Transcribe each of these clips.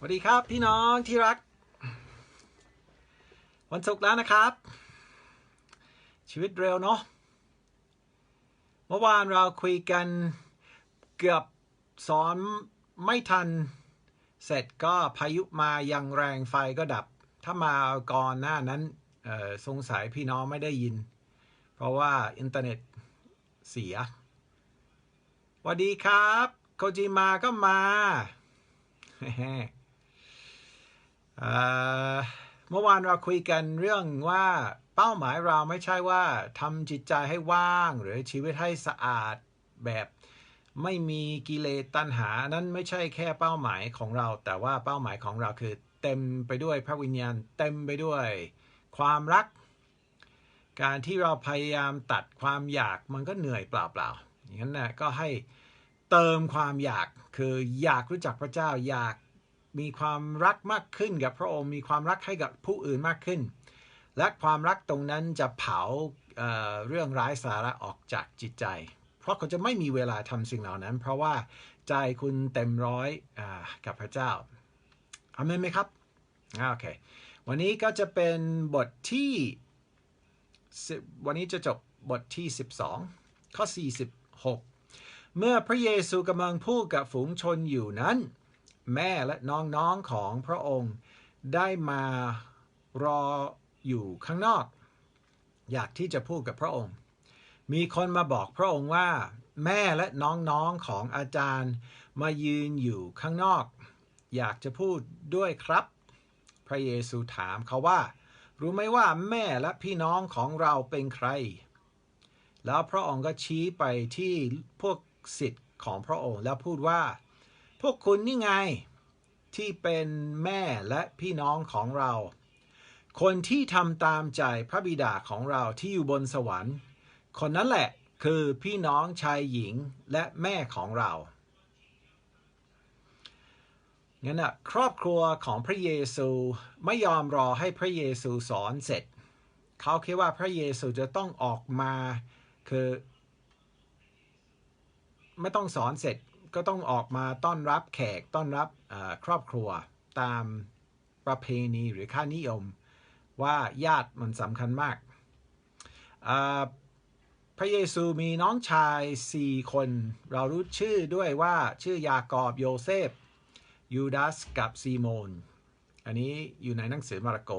สวัสดีครับพี่น้องที่รัก วันศุกร์แล้วนะครับ ชีวิตเร็วเนาะเมื่อวานเราคุยกันเกือบสอนไม่ทัน เสร็จก็พายุมาย่างแรงไฟก็ดับ ถ้ามาก่อนหน้านั้นสงสัยพี่น้องไม่ได้ยิน เพราะว่าอินเทอร์เน็ตเสียสวัสดีครับ โคจิมาก็มา เมื่อวานเราคุยกันเรื่องว่าเป้าหมายเราไม่ใช่ว่าทำจิตใจให้ว่าง หรือชีวิตให้สะอาดแบบไม่มีกิเลสตัณหา นั้นไม่ใช่แค่เป้าหมายของเรา แต่ว่าเป้าหมายของเราคือเต็มไปด้วยพระวิญญาณ เต็มไปด้วยความรัก การที่เราพยายามตัดความอยากมันก็เหนื่อยเปล่าๆอย่างนั้นนะก็ให้เติมความอยากคืออยากรู้จักพระเจ้าอยาก มีความรักมากขึ้นกับพระองค์ มีความรักให้กับผู้อื่นมากขึ้น และความรักตรงนั้นจะเผาเเรื่องร้ายสาระออกจากจิตใจ เพราะเขาจะไม่มีเวลาทำสิ่งเหล่านั้น เพราะว่าใจคุณเต็มร้อยอกับพระเจ้าอเมนไหมครับโอเควันนี้ก็จะเป็นบทที่วันนี้จะจบบทที่ 12 ข้อ 46 เมื่อพระเยซูกำลังพูดกับฝูงชนอยู่นั้น แม่และน้องๆของพระองค์ได้มารออยู่ข้างนอก อยากที่จะพูดกับพระองค์ มีคนมาบอกพระองค์ว่า แม่และน้องๆของอาจารย์มายืนอยู่ข้างนอก อยากจะพูดด้วยครับ พระเยซูถามเขาว่า รู้ไหมว่าแม่และพี่น้องของเราเป็นใคร แล้วพระองค์ก็ชี้ไปที่พวกสิทธิ์ของพระองค์แล้วพูดว่า พวกคุณนี่ไงที่เป็นแม่และพี่น้องของเรา คนที่ทำตามใจพระบิดาของเราที่อยู่บนสวรรค์ คนนั้นแหละคือพี่น้องชายหญิงและแม่ของเรางั้นอะครอบครัวของพระเยซูไม่ยอมรอให้พระเยซูสอนเสร็จ เขาคิดว่าพระเยซูจะต้องออกมาคือ ไม่ต้องสอนเสร็จ ก็ต้องออกมาต้อนรับแขกต้อนรับครอบครัวตามประเพณีหรือค่านิยม ว่าญาติมันสำคัญมาก พระเยซูมีน้องชายสี่คน เรารู้ชื่อด้วยว่าชื่อยากอบโยเซฟยูดาสกับซีโมน อันนี้อยู่ในหนังสือมาระโก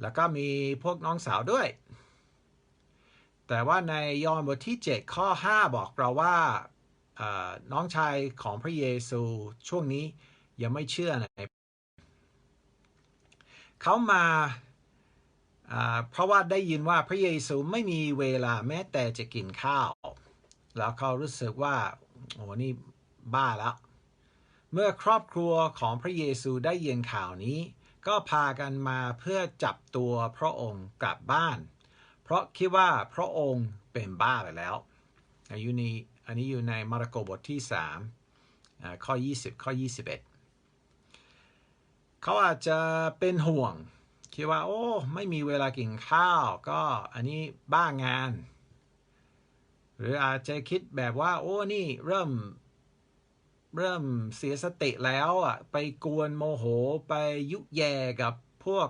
แล้วก็มีพวกน้องสาวด้วย แต่ว่าในยอห์นบทที่ 7 ข้อ 5 บอกเราว่า น้องชายของพระเยซูช่วงนี้ยังไม่เชื่อในเขามาเพราะว่าได้ยินว่าพระเยซูไม่มีเวลาแม้แต่จะกินข้าว แล้วเขารู้สึกว่าโอ้นี่บ้าแล้ว เมื่อครอบครัวของพระเยซูได้ยินข่าวนี้ ก็พากันมาเพื่อจับตัวพระองค์กลับบ้าน เพราะคิดว่าพระองค์เป็นบ้าไปแล้วอายุนี้ อันนี้อยู่ในมาระโกบทที่3อ่าข้อ 20 ข้อ 21 เขาอาจจะเป็นห่วง คิดว่า โอ้ ไม่มีเวลากินข้าว ก็อันนี้บ้างาน หรืออาจจะคิดแบบว่า โอ้ นี่เริ่ม เริ่มเสียสติแล้วอะ ไปกวนโมโห ไปยุแยกับพวก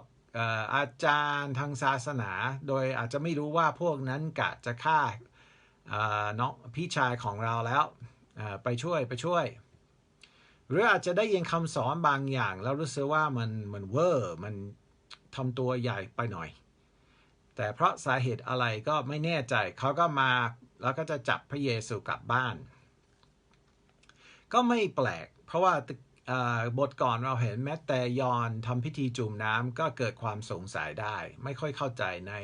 อาจารย์ทางศาสนา โดยอาจจะไม่รู้ว่าพวกนั้นกะจะฆ่า น้องพี่ชายของเราแล้วไปช่วยไปช่วย หรืออาจจะได้ยินคำสอนบางอย่าง แล้วรู้สึกว่ามันมันเวอร์มันทำตัวใหญ่ไปหน่อย แต่เพราะสาเหตุอะไรก็ไม่แน่ใจเขาก็มาแล้วก็จะจับพระเยซูกลับบ้าน ก็ไม่แปลก เพราะว่าบทก่อนเราเห็นแม้แต่ยอนทำพิธีจุ่มน้ำก็เกิดความสงสัยได้ ไม่ค่อยเข้าใจใน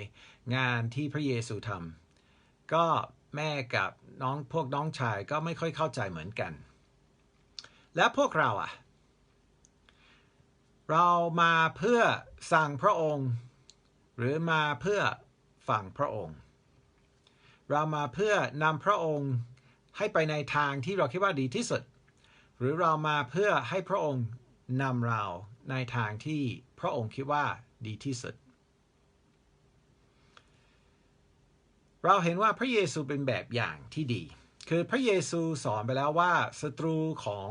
งานที่พระเยซูทำก็ แม่กับน้องพวกน้องชายก็ไม่ค่อยเข้าใจเหมือนกัน แล้วพวกเราอะ เรามาเพื่อสั่งพระองค์ หรือมาเพื่อฟังพระองค์ เรามาเพื่อนำพระองค์ให้ไปในทางที่เราคิดว่าดีที่สุด หรือเรามาเพื่อให้พระองค์นำเราในทางที่พระองค์คิดว่าดีที่สุด เราเห็นว่าพระเยซูเป็นแบบอย่างที่ดี คือพระเยซูสอนไปแล้วว่าศัตรูของ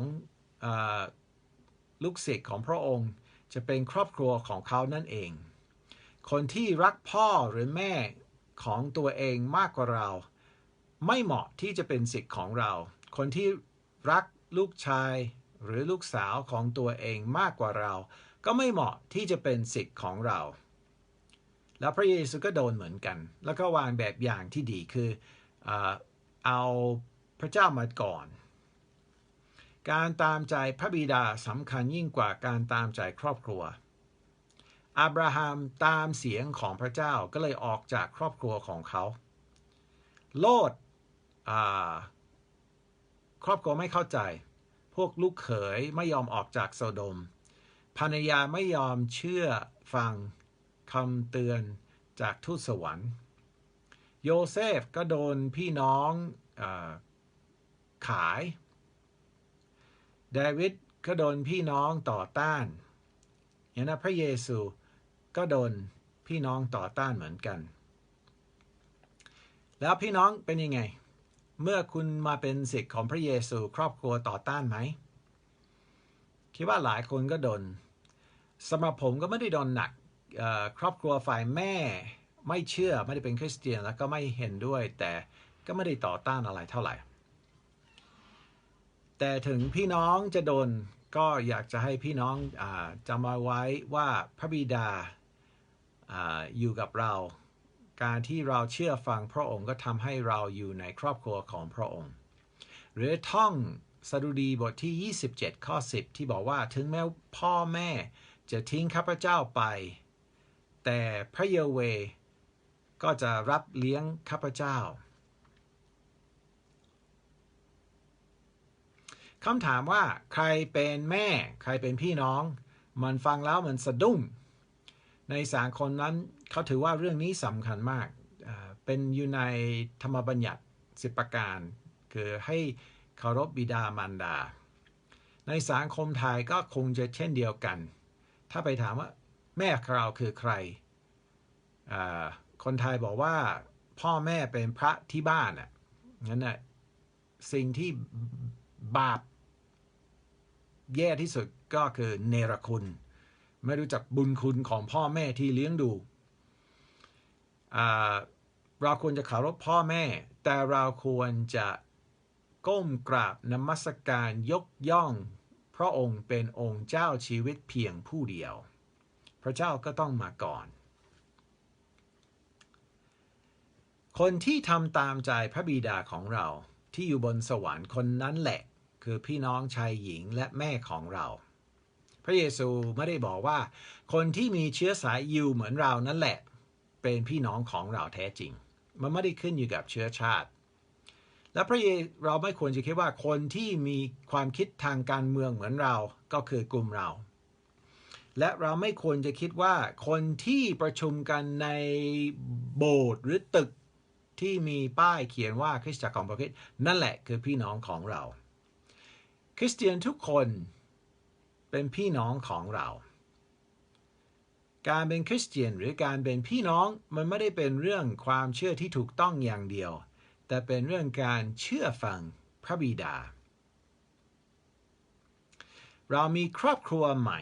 ออลูกศิษย์ของพระองค์ จะเป็นครอบครัวของเขานั่นเอง คนที่รักพ่อหรือแม่ของตัวเองมากกว่าเรา ไม่เหมาะที่จะเป็นศิษย์ของเรา คนที่รักลูกชายหรือลูกสาวของตัวเองมากกว่าเรา ก็ไม่เหมาะที่จะเป็นศิษย์ของเรา แล้วพระเยซูก็โดนเหมือนกัน แล้วก็วางแบบอย่างที่ดีคือเอาพระเจ้ามาก่อน การตามใจพระบิดาสำคัญยิ่งกว่าการตามใจครอบครัวอับราฮัมตามเสียงของพระเจ้าก็เลยออกจากครอบครัวของเขา โลดครอบครัวไม่เข้าใจ พวกลูกเขยไม่ยอมออกจากโซโดมภรรยาไม่ยอมเชื่อฟัง คำเตือนจากทูตสวรรค์ โยเซฟก็โดนพี่น้องอขายเดวิดก็โดนพี่น้องต่อต้านอย่างนั้นพระเยซูก็โดนพี่น้องต่อต้านเหมือนกัน แล้วพี่น้องเป็นยังไง เมื่อคุณมาเป็นศิษย์ของพระเยซูครอบครัวต่อต้านไหม คิดว่าหลายคนก็โดนสำหรับผมก็ไม่ได้โดนหนัก ครอบครัวฝ่ายแม่ไม่เชื่อไม่ได้เป็นคริสเตียนแล้วก็ไม่เห็นด้วย แต่ก็ไม่ได้ต่อต้านอะไรเท่าไหร่ แต่ถึงพี่น้องจะโดนก็อยากจะให้พี่น้องอจำมาไว้ว่าพระบิดาออยู่กับเรา การที่เราเชื่อฟังพระองค์ก็ทำให้เราอยู่ในครอบครัวของพระองค์ หรือท่องสดุดีบทที่ 27 ข้อ 10 ที่บอกว่าถึงแม้พ่อแม่จะทิ้งข้าพเจ้าไป แต่พระเยเวก็จะรับเลี้ยงข้าพเจ้าคำถามว่าใครเป็นแม่ ใครเป็นพี่น้อง มันฟังแล้วมันสะดุ้ง ในสางคนนั้นเขาถือว่าเรื่องนี้สำคัญมาก เป็นอยู่ในธรรมบัญญัติสิบประการ คือให้เคารพบิดามารดา ในสังคมไทยก็คงจะเช่นเดียวกัน ถ้าไปถามว่า แม่เราคือใคร คนไทยบอกว่าพ่อแม่เป็นพระที่บ้านอะงั้นน่ะสิ่งที่บาปแย่ที่สุดก็คือเนรคุณ ไม่รู้จักบุญคุณของพ่อแม่ที่เลี้ยงดูเราควรจะเคารพพ่อแม่ แต่เราควรจะก้มกราบนมัสการยกย่อง พระองค์เป็นองค์เจ้าชีวิตเพียงผู้เดียว พระเจ้าก็ต้องมาก่อน คนที่ทำตามใจพระบิดาของเราที่อยู่บนสวรรค์คนนั้นแหละ คือพี่น้องชายหญิงและแม่ของเรา พระเยซูไม่ได้บอกว่า คนที่มีเชื้อสายยิวเหมือนเรานั่นแหละ เป็นพี่น้องของเราแท้จริง มันไม่ได้ขึ้นอยู่กับเชื้อชาติ และพระเยเราไม่ควรจะคิดว่าคนที่มีความคิดทางการเมืองเหมือนเราก็คือกลุ่มเรา และเราไม่ควรจะคิดว่าคนที่ประชุมกันในโบสถ์หรือตึกที่มีป้ายเขียนว่าคริสตจักรของพระคิดนั่นแหละคือพี่น้องของเรา คริสเตียนทุกคนเป็นพี่น้องของเรา การเป็นคริสเตียนหรือการเป็นพี่น้องมันไม่ได้เป็นเรื่องความเชื่อที่ถูกต้องอย่างเดียว แต่เป็นเรื่องการเชื่อฟังพระบิดา เรามีครอบครัวใหม่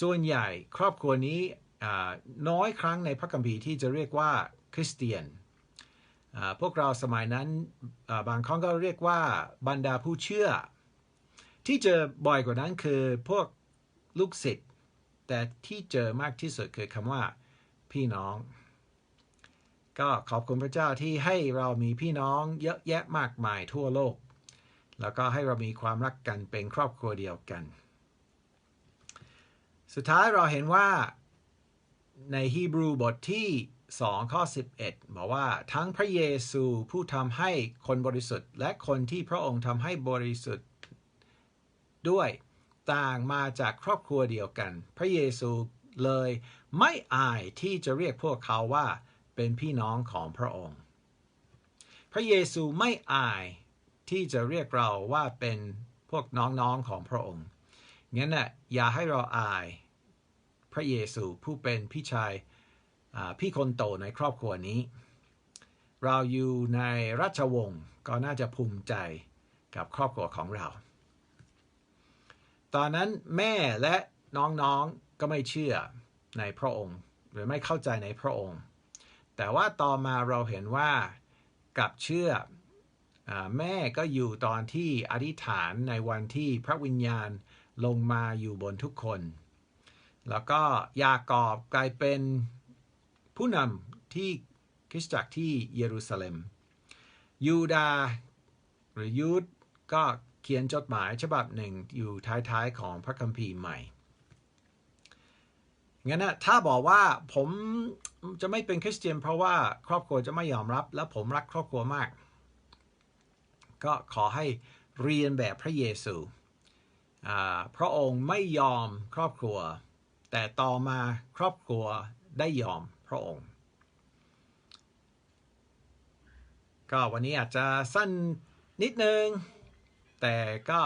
ส่วนใหญ่ครอบครัวนี้น้อยครั้งในพระคัมภีร์ที่จะเรียกว่าคริสเตียน พวกเราสมัยนั้นบางครั้งก็เรียกว่าบรรดาผู้เชื่อ ที่เจอบ่อยกว่านั้นคือพวกลูกศิษย์แต่ที่เจอมากที่สุดคือคำว่าพี่น้อง ก็ขอบคุณพระเจ้าที่ให้เรามีพี่น้องเยอะแยะมากมายทั่วโลก แล้วก็ให้เรามีความรักกันเป็นครอบครัวเดียวกัน สุดท้ายเราเห็นว่าในฮีบรูบทที่ 2 ข้อ 11 บอกว่าทั้งพระเยซูผู้ทำให้คนบริสุทธิ์ และคนที่พระองค์ทำให้บริสุทธิ์ ด้วยต่างมาจากครอบครัวเดียวกัน พระเยซูเลยไม่อายที่จะเรียกพวกเขาว่าเป็นพี่น้องของพระองค์ พระเยซูไม่อายที่จะเรียกเราว่าเป็นพวกน้องๆของพระองค์งั้นน่ะอย่าให้เราอาย พระเยซูผู้เป็นพี่ชายพี่คนโตในครอบครัวนี้ เราอยู่ในราชวงศ์ก็น่าจะภูมิใจกับครอบครัวของเรา ตอนนั้นแม่และน้องๆก็ไม่เชื่อในพระองค์ หรือไม่เข้าใจในพระองค์ แต่ว่าต่อมาเราเห็นว่ากับเชื่ออแม่ก็อยู่ตอนที่อธิษฐานในวันที่พระวิญญาณลงมาอยู่บนทุกคน แล้วก็ยากอบกลายเป็นผู้นำที่คริสตจักรที่เยรูซาเล็ม ยูดาหรือยูดก็เขียนจดหมายฉบับหนึ่งอยู่ท้ายๆของพระคัมภีร์ใหม่ งั้นนะถ้าบอกว่าผมจะไม่เป็นคริสเตียนเพราะว่าครอบครัวจะไม่ยอมรับ และผมรักครอบครัวมาก ก็ขอให้เรียนแบบพระเยซู พระองค์ไม่ยอมครอบครัว แต่ต่อมาครอบครัวได้ยอมพระองค์ ก็วันนี้อาจจะสั้นนิดนึง แต่ก็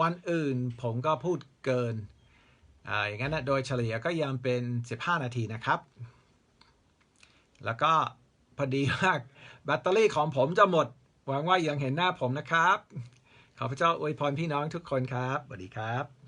วันอื่นผมก็พูดเกินอ่าอย่างนั้นนะโดยเฉลี่ยก็ยังเป็น 15 นาทีนะครับ แล้วก็พอดีว่าแบตเตอรี่ของผมจะหมด หวังว่ายังเห็นหน้าผมนะครับ ขอพระเจ้าอวยพรพี่น้องทุกคนครับสวัสดีครับ